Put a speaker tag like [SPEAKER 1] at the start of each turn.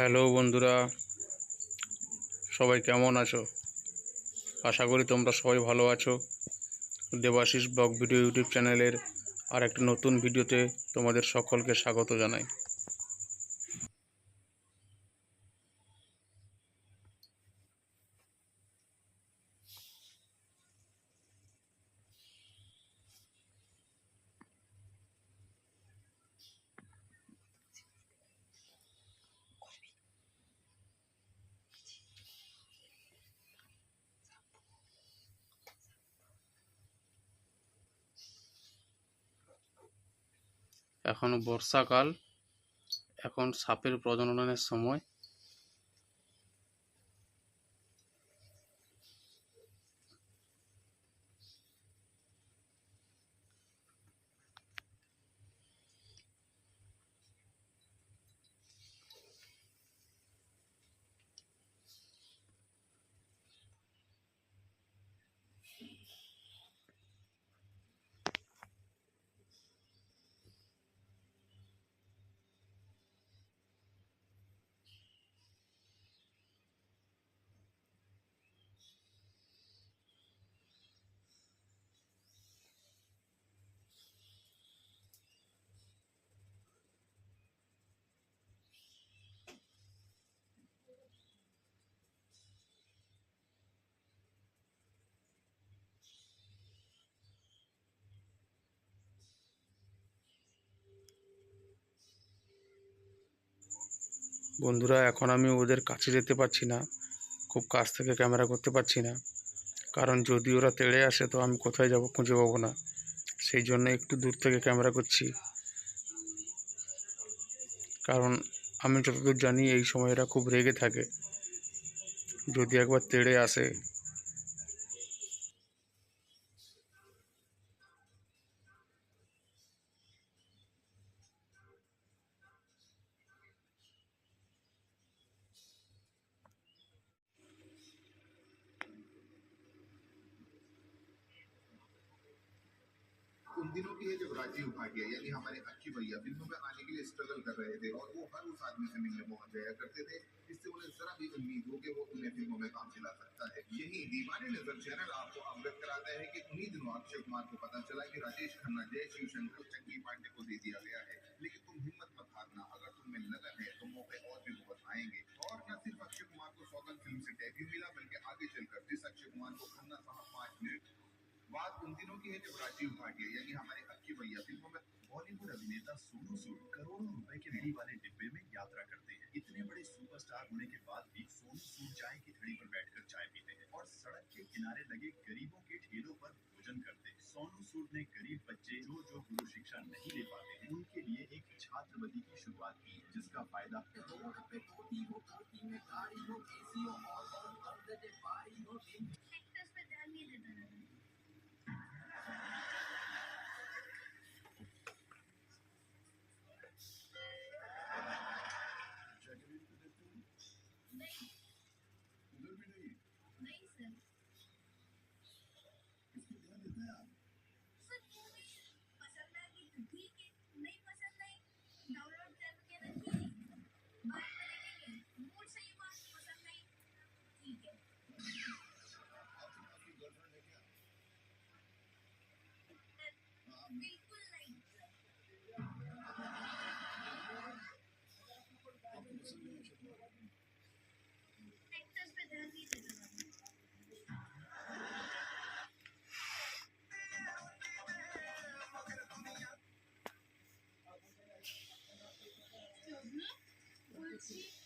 [SPEAKER 1] Hello বন্ধুরা, সবাই কেমন আছো? আশা করি তোমরা সবাই ভালো আছো। দেবাশিস ব্লগ ভিডিও ইউটিউব চ্যানেলের আর একটা নতুন ভিডিওতে তোমাদের সকলকে স্বাগত জানাই। এখন বর্ষাকাল এখন সাপের প্রজননের সময়। বন্ধুরা, এখন আমি ওদের কাছে যেতে পারছি না। খুব কাছ থেকে ক্যামেরা করতে পারছি না। কারণ যদি ওরা তেড়ে আসে, তো আমি কোথায় যাব, খুঁজে পাবো না। সেই জন্য একটু দূর থেকে ক্যামেরা করছি। কারণ আমি যতদূর জানি, এই সময় এরা খুব রেগে থাকে। যদি একবার তেড়ে আসে
[SPEAKER 2] दिनों की है जब राजीव भाटिया यानी हमारे अच्छी भैया फ़िल्मों में आने के लिए स्ट्रगल कर रहे थे और वो हर उस आदमी से मिलने पहुँच जाया करते थे, इससे उन्हें जरा भी उम्मीद हो कि वो उन्हें फ़िल्मों में काम दिला सकता है। यही दीवानी नज़र चैनल आपको अवगत कराता है कि उन्हीं दिनों अक्षय कुमार को पता चला कि राजेश खन्ना, जय शिवशंकर चंकी पांडे को दे दिया गया है लेकिन तुम हिम्मत मत हारना अगर तुम में लगन है तो मौके और भी बहुत आएँगे और न सिर्फ़ अक्षय कुमार को सौगंध फ़िल्म से डेब्यू मिला बल्कि आगे चलकर जिस अक्षय कुमार को खन्ना साहब पाँच मिनट बात उन दिनों की राजीव भाटिया यानी हमारे अच्छी भैया फ़िल्मों में
[SPEAKER 3] बॉलीवुड अभिनेता सोनू सूद करोड़ों रुपए के रेडी वाले डिब्बे में यात्रा करते हैं। इतने बड़े सुपरस्टार होने के बाद भी सोनू सूद चाय की थड़ी पर बैठकर चाय पीते हैं और सड़क के किनारे लगे गरीबों के ठेलों पर भोजन करते हैं। सोनू सूद ने गरीब बच्चे जो जो गुरु शिक्षा नहीं ले पाते हैं, उनके लिए एक छात्रवृत्ति की शुरुआत की जिसका फ़ायदा
[SPEAKER 2] দিচ্ছি